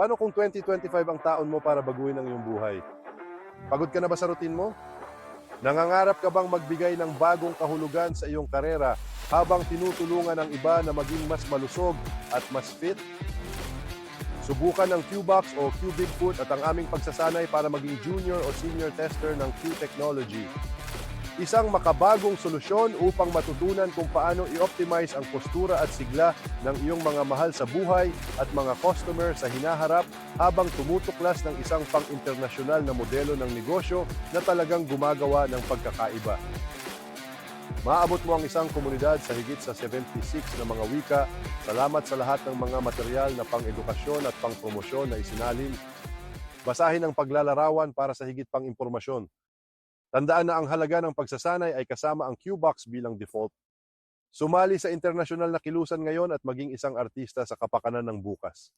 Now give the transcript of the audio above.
Paano kung 2025 ang taon mo para baguhin ang iyong buhay? Pagod ka na ba sa routine mo? Nangangarap ka bang magbigay ng bagong kahulugan sa iyong karera habang tinutulungan ng iba na maging mas malusog at mas fit? Subukan ng Qbox o Q Bigfoot at ang aming pagsasanay para maging junior o senior tester ng Q Technology. Isang makabagong solusyon upang matutunan kung paano i-optimize ang postura at sigla ng iyong mga mahal sa buhay at mga customer sa hinaharap habang tumutuklas ng isang pang-internasyonal na modelo ng negosyo na talagang gumagawa ng pagkakaiba. Maaabot mo ang isang komunidad sa higit sa 76 na mga wika. Salamat sa lahat ng mga material na pang-edukasyon at pang-promosyon na isinalin. Basahin ang paglalarawan para sa higit pang impormasyon. Tandaan na ang halaga ng pagsasanay ay kasama ang Qbox bilang default. Sumali sa internasyonal na kilusan ngayon at maging isang artista sa kapakanan ng bukas.